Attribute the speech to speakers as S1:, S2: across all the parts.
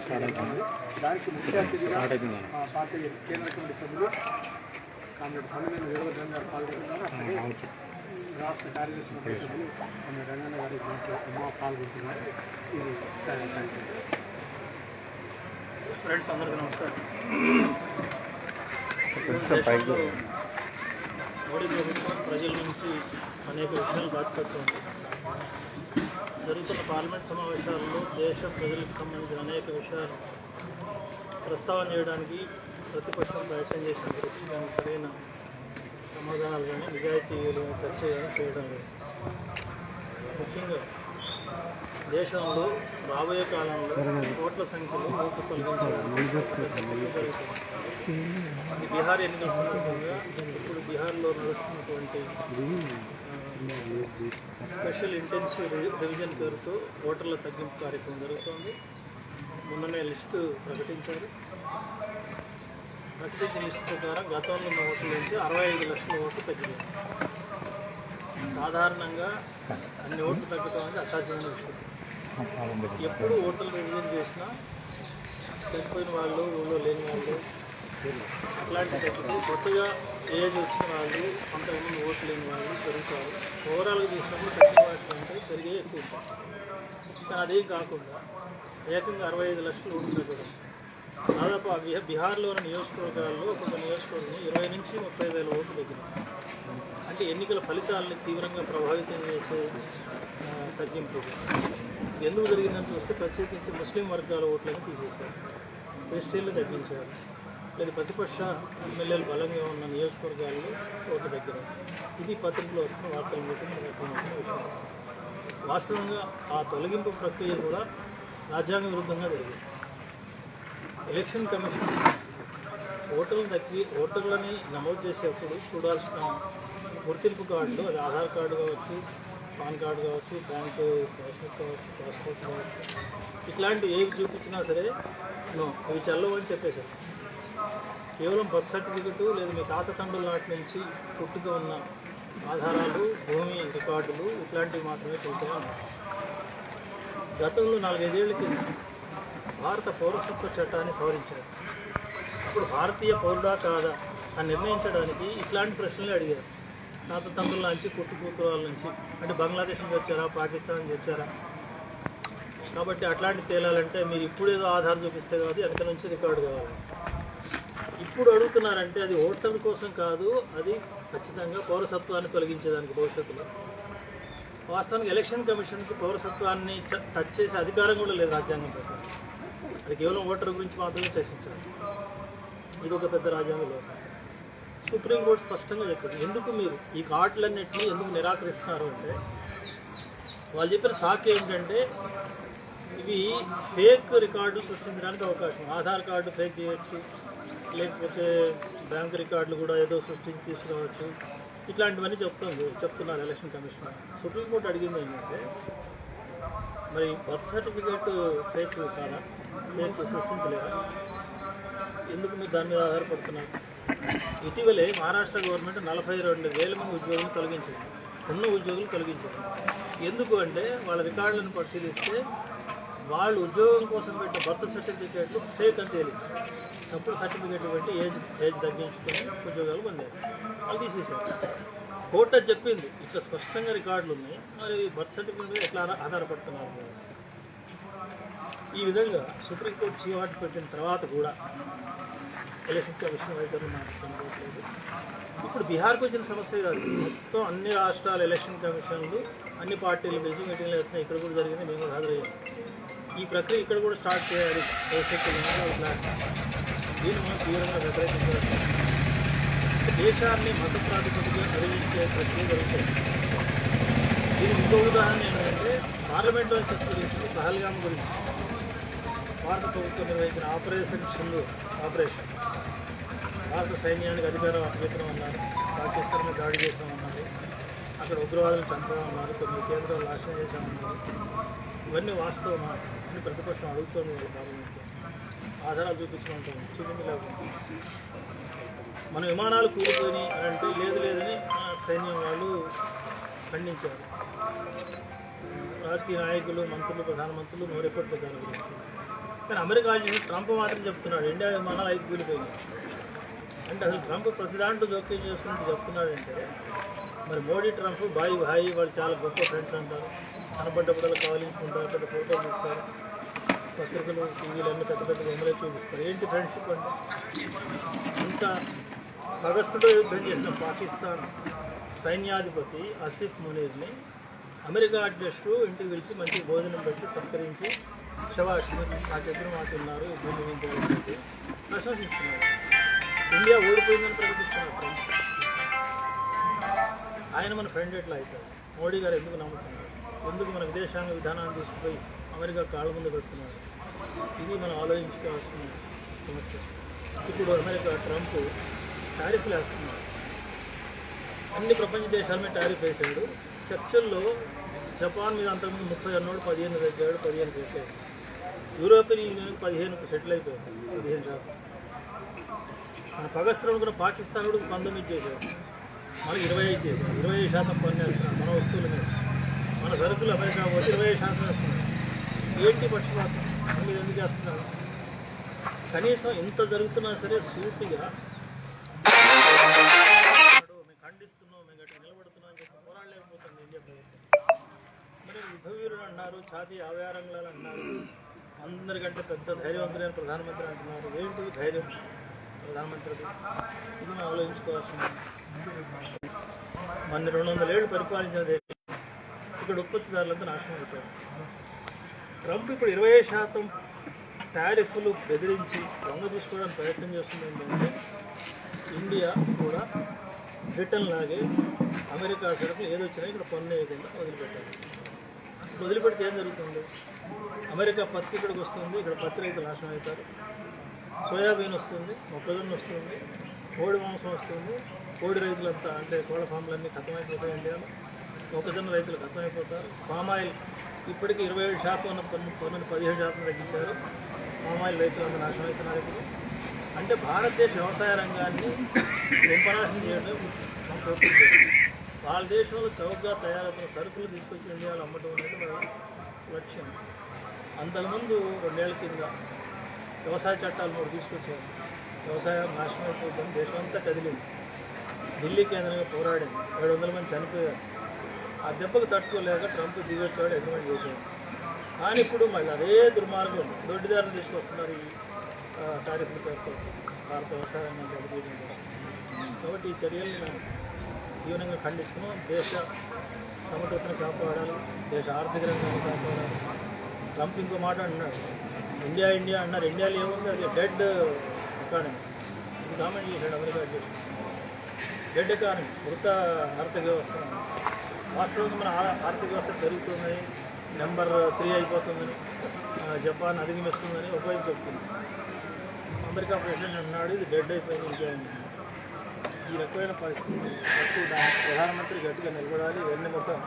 S1: Start అవుతుంది
S2: దానికి ముఖ్య అతిథిగా
S1: స్టార్ట్ అవుతుంది
S2: పార్టీ కేంద్ర కమిటీ సభ్యులు కామ్రేడ్ సమన్వయ వీరభద్రం గారు పాల్గొంటున్నారు అట్లాగే రాష్ట్ర కార్యదర్శి ముఖ్య సభ్యులు కామ్రేడ్ రంగన్న గారి అమ్మ పాల్గొంటున్నారు ఇది
S3: ఫ్రెండ్స్ అందరికీ నమస్కారం మోడీ ప్రభుత్వం ప్రజల నుంచి అనేక విషయాలు దాచిపెడుతుంది జరుగుతున్న పార్లమెంట్ సమావేశాల్లో దేశ ప్రజలకు సంబంధించిన అనేక విషయాలు ప్రస్తావన చేయడానికి ప్రతిపక్షం ప్రయత్నం చేసినప్పటికీ దానికి సరైన సమాధానాలు కానీ నిజాయితీలు చర్చ చేయడం లేదు. ముఖ్యంగా దేశంలో రాబోయే కాలంలో కోట్ల సంఖ్యలో ఓట్లు తొలగించారు బీహార్ ఎన్నికల సందర్భంగా బీహార్లో నడుస్తున్నటువంటి స్పెషల్ ఇంటెన్సివ్ రివిజన్ పేరుతో ఓటర్ల తగ్గింపు కార్యక్రమం జరుగుతోంది. మొన్ననే లిస్టు ప్రకటించారు. ప్రకటించిన లిస్టు ప్రకారం గతంలో ఉన్న ఓట్ల నుంచి అరవై ఐదు లక్షల ఓట్లు తగ్గింది సాధారణంగా అన్ని ఓట్లు తగ్గడం అనేది అసాధ్యమైన విషయం ఎప్పుడు ఓటర్లు రివిజన్ చేసినా చనిపోయిన వాళ్ళు ఊళ్ళో లేని వాళ్ళు అట్లాంటి కొత్తగా ఏజ్ వచ్చిన వాళ్ళు కొంతమంది ఓట్లు లేని వాళ్ళు పెరుగుతారు. ఓవరాల్గా చూసినప్పుడు తగ్గిన వాటి కంటే పెరిగే ఎక్కువ కానీ అదేం కాకుండా ఏకంగా అరవై ఐదు లక్షలు ఓట్లు తగ్గడం దాదాపు ఆ బీహార్లోని నియోజకవర్గాల్లో కొంత నియోజకవర్గం ఇరవై నుంచి ముప్పై వేల ఓట్లు తగ్గినాయి అంటే ఎన్నికల ఫలితాలను తీవ్రంగా ప్రభావితం చేసే తగ్గింపు. ఎందుకు జరిగిందని చూస్తే ప్రత్యేకించి ముస్లిం వర్గాల ఓట్లను తీసేశారు. క్రిస్టియన్లు తగ్గించారు. లేదా ప్రతిపక్ష ఎమ్మెల్యేలు బలంగా ఉన్న నియోజకవర్గాల్లో ఓటు దగ్గర. ఇది పత్రికలో వస్తున్న వార్తలు బట్టి వాస్తవంగా ఆ తొలగింపు ప్రక్రియ కూడా రాజ్యాంగ విరుద్ధంగా జరిగింది. ఎలక్షన్ కమిషన్ ఓటర్లను దక్కి ఓటర్లని నమోదు చేసేటప్పుడు చూడాల్సిన గుర్తింపు కార్డులు అది ఆధార్ కార్డు కావచ్చు పాన్ కార్డు కావచ్చు బ్యాంకు పాస్బుక్ కావచ్చు పాస్పోర్ట్ కావచ్చు ఇట్లాంటివి ఏవి చూపించినా సరే నో ఇవి చల్లవని చెప్పేశారు. కేవలం బర్త్ సర్టిఫికెట్ లేదా మీ తాత తండ్రుల నాటి నుంచి పుట్టుక ఉన్న ఆధారాలు భూమి రికార్డులు ఇట్లాంటివి మాత్రమే చెబుతూ గతంలో నాలుగైదేళ్ళ కింద భారత పౌరసత్వ చట్టాన్ని సవరించారు. అప్పుడు భారతీయ పౌరుడా కాదా అని నిర్ణయించడానికి ఇట్లాంటి ప్రశ్నలే అడిగారు. తాత తండ్రుల నుంచి పుట్టు వాళ్ళ నుంచి అంటే బంగ్లాదేశ్ నుంచి వచ్చారా పాకిస్తాన్ నుంచి వచ్చారా కాబట్టి అట్లాంటి తేలాలంటే మీరు ఇప్పుడేదో ఆధార్ చూపిస్తే కాదు వెనక నుంచి రికార్డు కావాలి. ఇప్పుడు అడుగుతున్నారంటే అది ఓటర్ల కోసం కాదు అది ఖచ్చితంగా పౌరసత్వాన్ని తొలగించేదానికి భవిష్యత్తులో. వాస్తవానికి ఎలక్షన్ కమిషన్కి పౌరసత్వాన్ని చ- టచ్ చేసే అధికారం కూడా లేదు రాజ్యాంగం ప్రకారం. అది కేవలం ఓటర్ గురించి మాత్రమే చర్చించాలి. ఇది ఒక పెద్ద రాజ్యాంగ లోపం. సుప్రీంకోర్టు స్పష్టంగా చెప్పింది ఎందుకు మీరు ఈ కార్డులన్నింటినీ ఎందుకు నిరాకరిస్తున్నారు అంటే వాళ్ళు చెప్పిన సాకు ఏమిటంటే ఇవి ఫేక్ రికార్డు సృష్టించడానికి అవకాశం. ఆధార్ కార్డు ఫేక్ చేయొచ్చు లేకపోతే బ్యాంక్ రికార్డులు కూడా ఏదో సృష్టించి తీసుకురావచ్చు. ఇట్లాంటివన్నీ చెప్తుంది చెప్తున్నారు ఎలక్షన్ కమిషన్ సుప్రీంకోర్టు అడిగింది ఏంటంటే మరి బర్త్ సర్టిఫికేట్ ఫేక్ కాదా? ఫేక్ సృష్టించలేదా? ఎందుకు మీరు దాని మీద ఆధారపడుతున్నారు? ఇటీవలే మహారాష్ట్ర గవర్నమెంట్ నలభై రెండు వేల మంది ఉద్యోగులు తొలగించింది. ఉన్న ఉద్యోగులు తొలగించారు. ఎందుకు అంటే వాళ్ళ రికార్డులను పరిశీలిస్తే వాళ్ళు ఉద్యోగం కోసం పెట్టిన బర్త్ సర్టిఫికేట్లు ఫేక్ అని తేలింది తప్పుడు సర్టిఫికేట్లు పెట్టి ఏజ్ ఏజ్ తగ్గించుకొని ఉద్యోగాలు పొందారు. వాళ్ళు తీసేశారు. కోర్టు అది చెప్పింది. ఇట్లా స్పష్టంగా రికార్డులు ఉన్నాయి. మరి బర్త్ సర్టిఫికేట్ మీద ఎట్లా ఆధారపడుతున్నారు? ఈ విధంగా సుప్రీంకోర్టు చీవాటు పెట్టిన తర్వాత కూడా ఎలక్షన్ కమిషన్ వైఖరి మార్చుకోవట్లేదు ఇప్పుడు బీహార్కి వచ్చిన సమస్య కాదు. మొత్తం అన్ని రాష్ట్రాల ఎలక్షన్ కమిషన్లు అన్ని పార్టీలు పిలిచి మీటింగ్లు వేస్తున్నాయి. ఇక్కడ కూడా జరిగింది. మేము హాజరయ్యాము ఈ ప్రక్రియ ఇక్కడ కూడా స్టార్ట్ చేయాలి. దీన్ని మనం తీవ్రంగా వ్యతిరేకించాలి దేశాన్ని మత ప్రాతిపదికగా నిర్వహించే ప్రక్రియ జరుగుతుంది. దీని ఇంకో ఉదాహరణ ఏంటంటే పార్లమెంట్లో చర్చ చేసింది పహల్గామ్ గురించి. భారత ప్రభుత్వం నిర్వహించిన ఆపరేషన్ సింధు ఆపరేషన్. భారత సైన్యానికి అధికారం అప్పగించడం అన్నారు. పాకిస్తాన్ మీద దాడి చేసామన్నారు అక్కడ ఉగ్రవాదులు చంపమన్నారు కొన్ని కేంద్రాలు నాశనం చేశామన్నారు. ఇవన్నీ వాస్తవమా అని ప్రతిపక్షం అడుగుతూనే వాళ్ళు పార్లమెంట్లో. ఆధారాలు చూపించమంటాం చూపించి మన విమానాలు కూలిపోయినాయి అని అంటే లేదు లేదని సైన్యం వాళ్ళు ఖండించారు. రాజకీయ నాయకులు మంత్రులు ప్రధానమంత్రులు నోరెప్పటి దాని గురించి. కానీ అమెరికా ట్రంప్ మాత్రం చెప్తున్నాడు ఇండియా విమానాలు ఐదు కూలిపోయినాయి. అంటే అసలు ట్రంప్ ప్రతి దాంట్లో జోక్యం చేసుకుంటూ చెప్తున్నాడంటే మరి మోడీ ట్రంప్ బాయ్ భాయి వాళ్ళు చాలా గొప్ప ఫ్రెండ్స్ అంటారు. కనబడ్డప్పుడల్లా కావాలించుకుంటారు పెద్ద ఫోటో తీస్తారు. పత్రికలు టీవీలు అన్నీ పెద్ద పెద్ద బొమ్మలే చూపిస్తారు. ఏంటి ఫ్రెండ్షిప్ అంటే? ఇంత అగస్తుతో యుద్ధం చేసిన పాకిస్తాన్ సైన్యాధిపతి ఆసిఫ్ మునీర్ని అమెరికా అధ్యక్షుడు ఇంటికి పిలిచి మంచి భోజనం పెట్టి సత్కరించి శవాష్ ఆ నా చెప్పిన మాట ఉన్నారు చెప్పి ప్రశంసిస్తున్నారు. ఇండియా ఓడిపోయిందని ప్రకటిస్తున్నారు ఆయన మన ఫ్రెండ్ ఎట్లా అవుతారు మోడీ గారు ఎందుకు నమ్ముతున్నారు? ఎందుకు మన విదేశాంగ విధానాన్ని తీసుకుపోయి అమెరికా కాళ్ళ ముందు పెడుతున్నారు ఇది మనం ఆలోచించుకోవాల్సిన సమస్య. ఇప్పుడు అమెరికా ట్రంప్ టారిఫ్లు వేస్తున్నారు. అన్ని ప్రపంచ దేశాల మీద టారిఫ్ వేశాడు. చర్చల్లో జపాన్ మీద అంతకుముందు ముప్పై అన్నోడు పదిహేను తగ్గాడు పదిహేను పెట్టాడు. యూరోపియన్ యూనియన్ పదిహేను సెటిల్ అయిపోయింది పదిహేను శాతం. మన పగస్త్రం కూడా పాకిస్తాన్ కూడా పంతొమ్మిది చేశారు మనకి ఇరవై ఐదు చేశారు ఇరవై ఐదు శాతం పన్ను వేస్తున్నారు మన వస్తువుల మీద. మన సరుకులు అమెరికా ఇరవై శాతం వస్తుంది ఏంటి పక్షపాతం? మీరు ఎందుకు చేస్తున్నారు? కనీసం ఇంత జరుగుతున్నా సరే సూటిగా మేము ఖండిస్తున్నాం మేము గట్టి నిలబడుతున్నాం అని చెప్పి పోరాడలేకపోతుంది ఇండియా ప్రభుత్వం. మరి యుద్ధవీరుడు అన్నారు ఛాతీ ఆవ్యారంగాలు అన్నారు అందరికంటే పెద్ద ధైర్యవంతులైన ప్రధానమంత్రి అంటున్నారు. ఏంటి ధైర్యం? ప్రధానమంత్రి ఇది మనం ఆలోచించుకోవాల్సింది. మన రెండు వందల ఏళ్ళు పరిపాలించిన దేశం. ఇక్కడ ఉత్పత్తిదారులంతా నాశనం అవుతారు ట్రంప్ ఇప్పుడు ఇరవై శాతం టారిఫ్లు బెదిరించి దొంగ తీసుకోవడానికి ప్రయత్నం చేస్తుంది ఏంటంటే ఇండియా కూడా బ్రిటన్ లాగే అమెరికా సరుకులు ఏది వచ్చినా ఇక్కడ పన్ను వేయకుండా వదిలిపెట్టాలి. వదిలిపెడితే ఏం జరుగుతుంది? అమెరికా పత్తి ఇక్కడికి వస్తుంది ఇక్కడ పత్తి రైతులు నాశనం అవుతారు. సోయాబీన్ వస్తుంది మొక్కజొన్న వస్తుంది కోడి మాంసం వస్తుంది. కోడి రైతులంతా అంటే కోళ్ళ ఫామ్లన్నీ ఖతమైపోతాయి ఇండియాలో. మొక్కజొన్న రైతులు అర్థమైపోతారు పామాయిల్ ఇప్పటికీ ఇరవై ఏడు శాతం ఉన్న పన్ను పదిహేడు శాతం తగ్గించారు. పామాయిల్ రైతులు నాశనం అవుతున్నారు ఇప్పుడు. అంటే భారతదేశ వ్యవసాయ రంగాన్ని కుంపనాశనం చేయడం వాళ్ళ దేశంలో చౌకగా తయారవుతున్న సరుకులు తీసుకొచ్చి ఇండియాలో అమ్మటం అనేది మన లక్ష్యం. అంతకుముందు రెండేళ్ళ కింద వ్యవసాయ చట్టాలు మూడు తీసుకొచ్చారు. వ్యవసాయం నాశనం అయిపోతుంది. దేశం అంతా కదిలింది. ఢిల్లీ కేంద్రంగా పోరాడింది. ఏడు వందల మంది చనిపోయారు. ఆ దెబ్బకు తట్టుకోలేక ట్రంప్ దిగొచ్చాడు అగ్రిమెంట్ చేశాడు కానీ ఇప్పుడు మళ్ళీ అదే దుర్మార్గం దొడ్డిదారులు తీసుకొస్తున్నారు ఈ ఆ, టారిఫ్ల పేరుతో భారత వ్యవసాయాన్ని దెబ్బతీయడం కాబట్టి ఈ చర్యల్ని మేము తీవ్రంగా ఖండిస్తున్నాం. దేశ సమగ్రతను కాపాడాలి. దేశ ఆర్థిక రంగాన్ని కాపాడాలి. ట్రంప్ ఇంకో మాట అన్నాడు ఇండియా ఇండియా అన్నారు. ఇండియాలో ఏముంది? అది డెడ్ ఎకానమీ. ఇది కామెంట్ చేశాడు అమెరికా అధ్యక్షుడు. Dead economy. మృత ఆర్థిక వ్యవస్థ. వాస్తవంగా మన ఆర్థిక వ్యవస్థ పెరుగుతుందని నెంబర్ త్రీ అయిపోతుందని జపాన్ అధిగమిస్తుందని ఉపయోగం చెప్తుంది. అమెరికా ప్రెసిడెంట్ అన్నాడు ఇది డెడ్ అయిపోయింది ఇంకా ఈ రకమైన పరిస్థితి బట్టి దానికి ప్రధానమంత్రి గట్టిగా నిలబడాలి ఇవన్నీ మొత్తం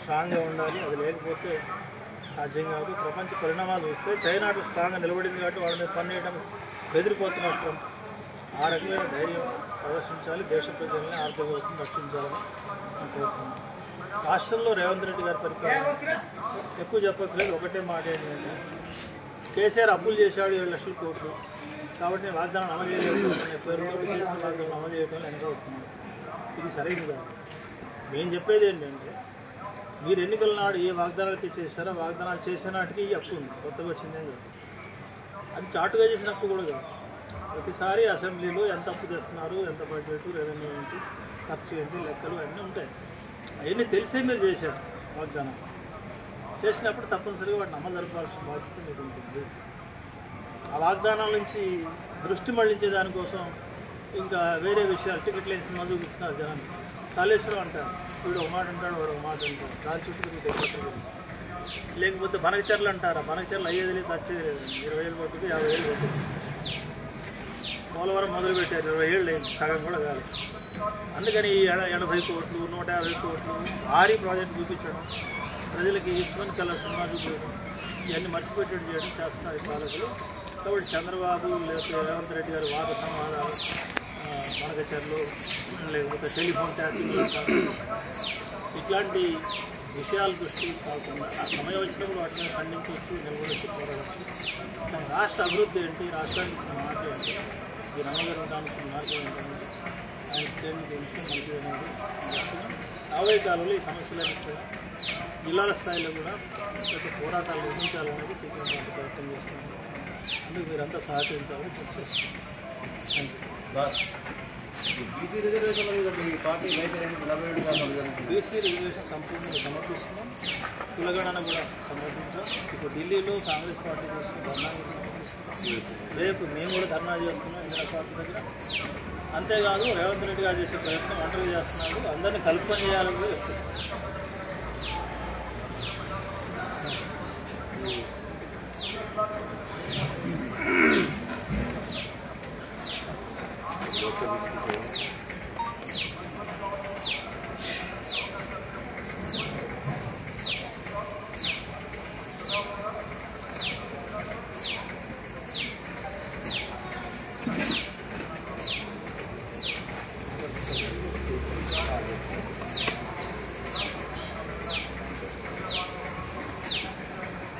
S3: స్ట్రాంగ్గా ఉండాలి అది లేకపోతే సాధ్యం కాదు. ప్రపంచ పరిణామాలు చూస్తే చైనా అటు స్ట్రాంగ్గా నిలబడింది కాబట్టి వాళ్ళ మీద పనిచేయడం బెదిరిపోతున్నారు ట్రంప్ ఆ రకమైన ధైర్యం ప్రదర్శించాలి దేశ ప్రజల్ని ఆర్థిక వ్యవస్థను రక్షించాలని నేను కోరుతున్నాను రాష్ట్రంలో రేవంత్ రెడ్డి గారి పరిపాలన ఎక్కువ చెప్పట్లేదు ఒకటే మాట ఏంటంటే కేసీఆర్ అప్పులు చేశాడు ఏడు లక్షల కోట్లు కాబట్టి నేను వాగ్దానం అమలు చేయలేకపోతున్నాను పేరుతో చేసిన వాగ్దానం అమలు చేయడం వెనక అవుతున్నాను ఇది సరైనది కాదు. నేను చెప్పేది ఏంటంటే మీరు ఎన్నికల నాడు ఏ వాగ్దానాలు అయితే చేశారో వాగ్దానాలు చేసే నాటికి ఈ అప్పు ఉంది కొత్తగా వచ్చిందేం చెప్పి. అది చాటుగా చేసిన అప్పు కూడా కాదు. ప్రతిసారి అసెంబ్లీలో ఎంత అప్పు చేస్తున్నారు ఎంత బడ్జెట్ రెవెన్యూ ఏంటి ఖర్చు ఏంటి లెక్కలు అన్నీ ఉంటాయి. అవన్నీ తెలిసే మీరు చేశారు వాగ్దానం. చేసినప్పుడు తప్పనిసరిగా వాటిని అమలు జరపాల్సిన బాధ్యత మీకు ఉంటుంది. ఆ వాగ్దానాల నుంచి దృష్టి మళ్ళించే దానికోసం ఇంకా వేరే విషయాలు టికెట్లు వేసిన మందు చూపిస్తున్నారు జనాన్ని కాళేశ్వరం అంటారు. వీడు ఒక మాట అంటాడు వాడు ఒక మాట అంటారు దాని చుట్టూ లేకపోతే బనకచర్లు అంటారా? బనకచర్లు అయ్యేది లేదు వచ్చేది లేదు. ఇరవై ఏళ్ళు పట్టుకు యాభై ఏళ్ళు పట్టుకు పోలవరం మొదలు పెట్టారు ఇరవై ఏళ్ళు లేదు సగం కూడా కాదు అందుకని ఈ ఎనభై కోట్లు నూట యాభై కోట్లు భారీ ప్రాజెక్ట్ చూపించడం ప్రజలకి ఇష్టమని కల సినిమా చూపించడం ఇవన్నీ మర్చిపెట్టడం చేయడం చేస్తున్నారు పాలకులు. కాబట్టి చంద్రబాబు లేకపోతే రేవంత్ రెడ్డి గారు వాద సంవాదాలు మనగచర్లు లేకపోతే టెలిఫోన్ ట్యాపింగ్ ఇట్లాంటి విషయాల దృష్టి కాకుండా ఆ సమయం వచ్చినప్పుడు వాటిని ఖండించవచ్చు నిలబడవచ్చు పోరాడవచ్చు. రాష్ట్ర అభివృద్ధి ఏంటి? రాష్ట్రానికి మాట ఏంటి? ఈ మార్గం ఆయన. రాబోయే కాలంలో ఈ సమస్యలన్నీ కూడా జిల్లాల స్థాయిలో కూడా పెద్ద పోరాటాలు నిర్మించాలనేది సీఎం పార్టీ ప్రయత్నం చేస్తున్నాం అందుకు మీరంతా సహకరించాలని చెప్తున్నాం థ్యాంక్ యూ
S1: బీసీ
S3: రిజర్వేషన్ సంపూర్ణంగా సమర్పిస్తున్నాం కులగణన కూడా సమర్పించాం ఇప్పుడు ఢిల్లీలో కాంగ్రెస్ పార్టీ చేసిన కూడా సమర్పిస్తున్నాం రేపు మేము కూడా ధర్నా చేస్తున్నాం ఇందిరా పార్టీ దగ్గర. అంతేకాదు రేవంత్ రెడ్డి గారు చేసే ప్రయత్నం ఒంటరి చేస్తున్నాడు అందరినీ కలుపుకొని చేయాలని కూడా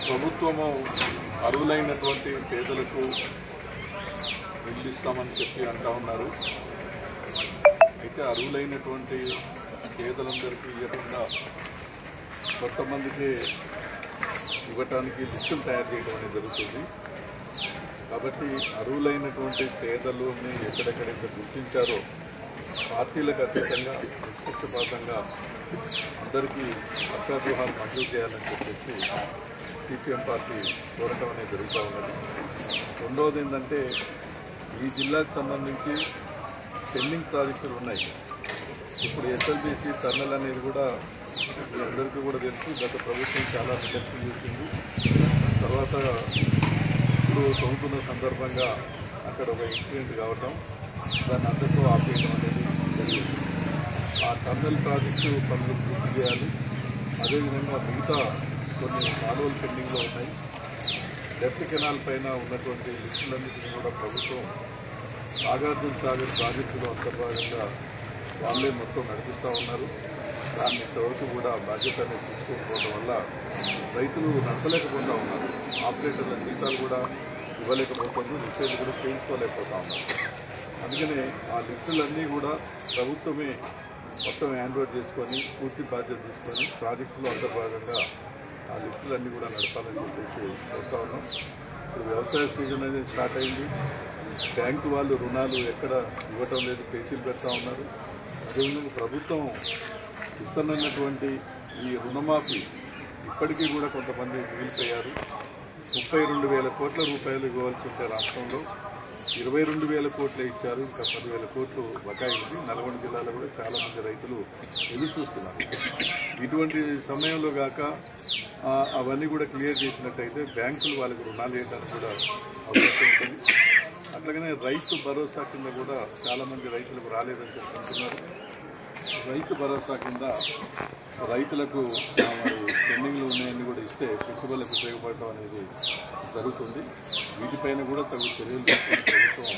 S4: ప్రభుత్వము అర్హులైనటువంటి పేదలకు ఇల్లు ఇస్తామని చెప్పి అంటా ఉన్నారు. అయితే అర్హులైనటువంటి పేదలందరికీ ఇవ్వకుండా కొంతమందికి ఇవ్వటానికి లిస్టులు తయారు చేయడం అనేది జరుగుతుంది. కాబట్టి అర్హులైనటువంటి పేదలని ఎక్కడెక్కడైతే గుర్తించారో పార్టీలకు అతీతంగా నిష్పక్షపాతంగా అందరికీ పక్కా గృహాలు మంజూరు చేయాలని చెప్పేసి సిపిఎం పార్టీ కోరటం అనేది జరుగుతూ ఉన్నది. రెండవది ఏంటంటే ఈ జిల్లాకు సంబంధించి పెండింగ్ ప్రాజెక్టులు ఉన్నాయి. ఇప్పుడు ఎస్ఎల్బిసి టర్నల్ అనేది కూడా అందరికీ కూడా తెలుసు. గత ప్రభుత్వం చాలా నిర్లక్ష్యం చేసింది. తర్వాత ఇప్పుడు తొమ్ముతున్న సందర్భంగా అక్కడ ఒక ఇన్సిడెంట్ కావటం. దాన్ని అందరితో ఆపేయడం అనేది జరిగింది. ఆ టన్నల్ ప్రాజెక్టు పనులు పూర్తి చేయాలి. అదేవిధంగా మిగతా కొన్ని కాలువలు పెండింగ్లో ఉన్నాయి. డెప్త్ కెనాల్ పైన ఉన్నటువంటి లిస్టులన్నింటినీ కూడా ప్రభుత్వం నాగార్జున సాగర్ ప్రాజెక్టులో అంతర్భాగంగా వాళ్ళే మొత్తం నడిపిస్తూ ఉన్నారు. దాన్ని ఇంతవరకు కూడా బాధ్యత అనేది తీసుకోకపోవడం వల్ల రైతులు నడపలేకపోతూ ఉన్నారు. ఆపరేటర్ల జీతాలు కూడా ఇవ్వలేకపోతుంది రిపేర్లు కూడా చేయించుకోలేకపోతూ ఉన్నారు. అందుకనే ఆ లిఫ్టులన్నీ కూడా ప్రభుత్వమే మొత్తం హ్యాండ్ ఓవర్ చేసుకొని పూర్తి బాధ్యత తీసుకొని ప్రాజెక్టులో అంతర్భాగంగా ఆ లిఫ్టులన్నీ కూడా నడపాలని చెప్పేసి కోరుతా ఉన్నాం. ఇప్పుడు వ్యవసాయ సీజన్ అనేది స్టార్ట్ అయింది. బ్యాంకు వాళ్ళు రుణాలు ఎక్కడ ఇవ్వటం లేదు పేచీలు పెడతా ఉన్నారు. అదేవిధంగా ప్రభుత్వం ఇస్తున్నటువంటి ఈ రుణమాఫీ ఇప్పటికీ కూడా కొంతమంది మిగిలిపోయారు. ముప్పై రెండు వేల కోట్ల రూపాయలు ఇవ్వవలసి ఉంటే రాష్ట్రంలో ఇరవై రెండు వేల కోట్లు ఇచ్చారు ఇంకా పదివేల కోట్లు బకాయి ఉంది నల్గొండ జిల్లాలో కూడా చాలామంది రైతులు ఎదురు చూస్తున్నారు. ఇటువంటి సమయంలో గాక అవన్నీ కూడా క్లియర్ చేసినట్టయితే బ్యాంకులు వాళ్ళకి రుణాలు వేయడానికి కూడా అవకాశం ఉంటుంది అట్లాగనే రైతు భరోసా కింద కూడా చాలామంది రైతులకు రాలేదని చెప్పుకుంటున్నారు రైతు భరోసా కింద రైతులకు మరి పెండింగ్లు ఉన్నాయని కూడా ఇస్తే పెట్టుబడులకు ఉపయోగపడటం అనేది జరుగుతుంది. వీటిపైన కూడా తగు చర్యలు ప్రభుత్వం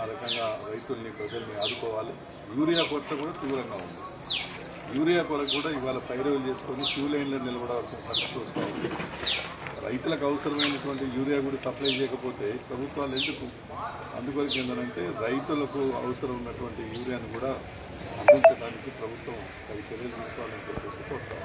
S4: ఆ రకంగా రైతుల్ని ప్రజల్ని ఆదుకోవాలి. యూరియా కొరత కూడా తీవ్రంగా ఉంది. యూరియా కొరకు కూడా ఇవాళ పైరవులు చేసుకొని క్యూ లైన్లో నిలబడాల్సిన పరిస్థితి వస్తుంది. రైతులకు అవసరమైనటువంటి యూరియా కూడా సప్లై చేయకపోతే ప్రభుత్వాలు ఎందుకు అందుకొరకు ఏంటంటే రైతులకు అవసరం ఉన్నటువంటి యూరియాను కూడా తగ్గించడానికి ప్రభుత్వం తగు చర్యలు తీసుకోవాలని చెప్పేసి కోరుతాం